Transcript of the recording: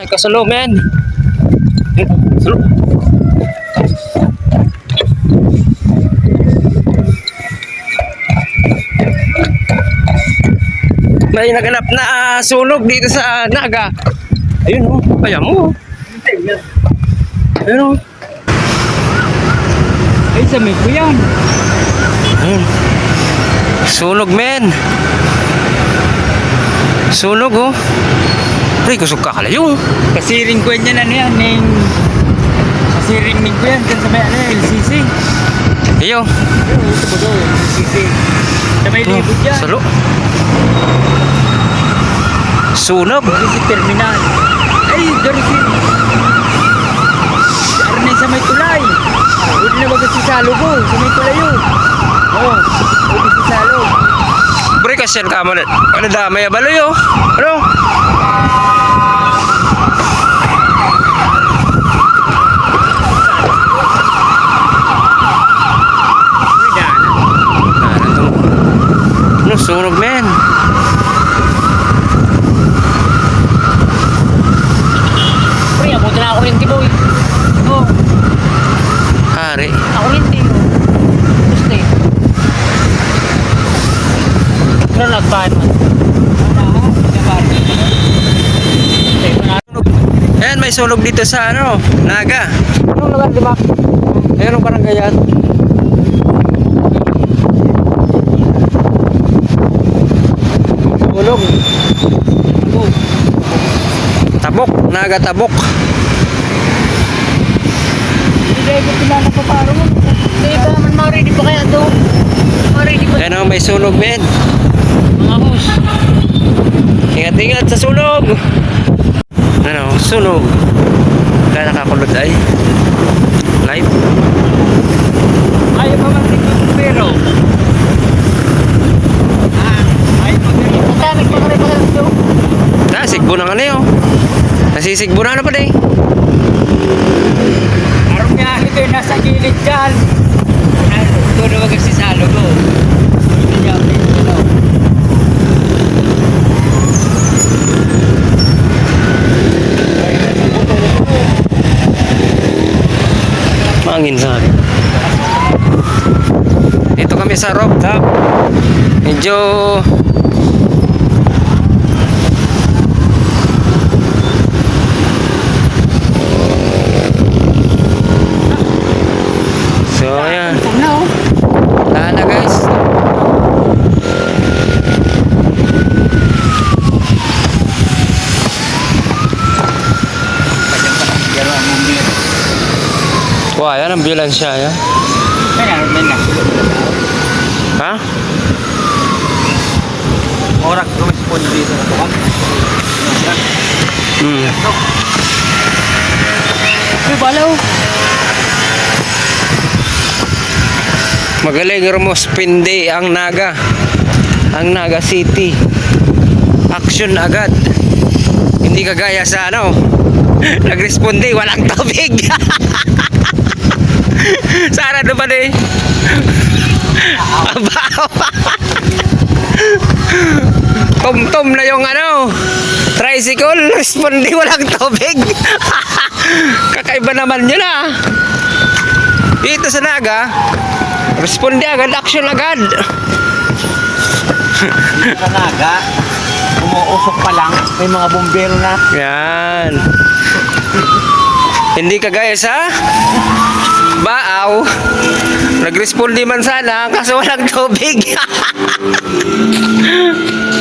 May kasulo, men. Kasulo. May naganap na ah, sunog dito sa Naga. Ayun oh, kaya mo. Ayun oh. Ay, sa may ko yan. Ayun. Sunog, men. Sunog oh. Ay, kusog ka kalayo. Kasiring ko yan ano yan, ning... Kasiring ko yan, dyan sa may ano, LCC. Iyo. Ito ba daw, LCC. Sa may Oh, libod yan. Salo. Sunog. Dari si terminal. Ay, dari si... Dari na sa may tulay. Huwag na baga si Salog oh, sa may tulay yun. Oo, huwag si Salog. Bre kasyan ka mo. Ano damay abaloy oh. Ano? May daan. Ah, ano? Ano sunog, men? Pre, abot na ako rin boy. Oo, Hari. ako rin din. Gusto eh. Pero nagpaan man. Ayan, may sunog dito sa ano, Naga. Anong lugar, di ba? Ayan ang barangay yan. Sunog. Tabok, Naga Tabok. Hindi ko pinala pa paro mo. Hindi ba naman mga ready pa kaya to? Mga ready pa. Ayan oh, may sunog, men. Mga hus. Ingat-ingat sa sunog. Ano, sunog. Kaya nakakulod ay. Live. Ayaw pa man dito pero. Ah, man. Kaya pa dito. Na, sigbo na na yun. Nasisigbo na na pa din. Niya ito yung nasa gilid dyan. Ito na wag si Salo ko. Hindi niya ano. Mangin sa akin. Dito kami sa rooftop. Medyo So, ayan. Ano? Wala na guys. Pero ang mumbi. Wah, yan ang ambulansya. Yan. Ha? Orak po dito na tuwan. Hmm. Uy, balaw. Magaling rumospindi ang Naga. Ang Naga City. Action agad. Hindi kagaya sa ano. Nagresponde, walang tubig. Sana doon pa din. Abaw. Tum-tum na yung ano. Tricycle, responde, walang tubig. Kakaiba naman yun ah. Dito sa Naga, responde agad, action agad. Kanaga. Umuusok pa lang. May mga bumbero na. Yan. Hindi kagaya sa Baaw. Nag-responde man sana kaso walang tubig.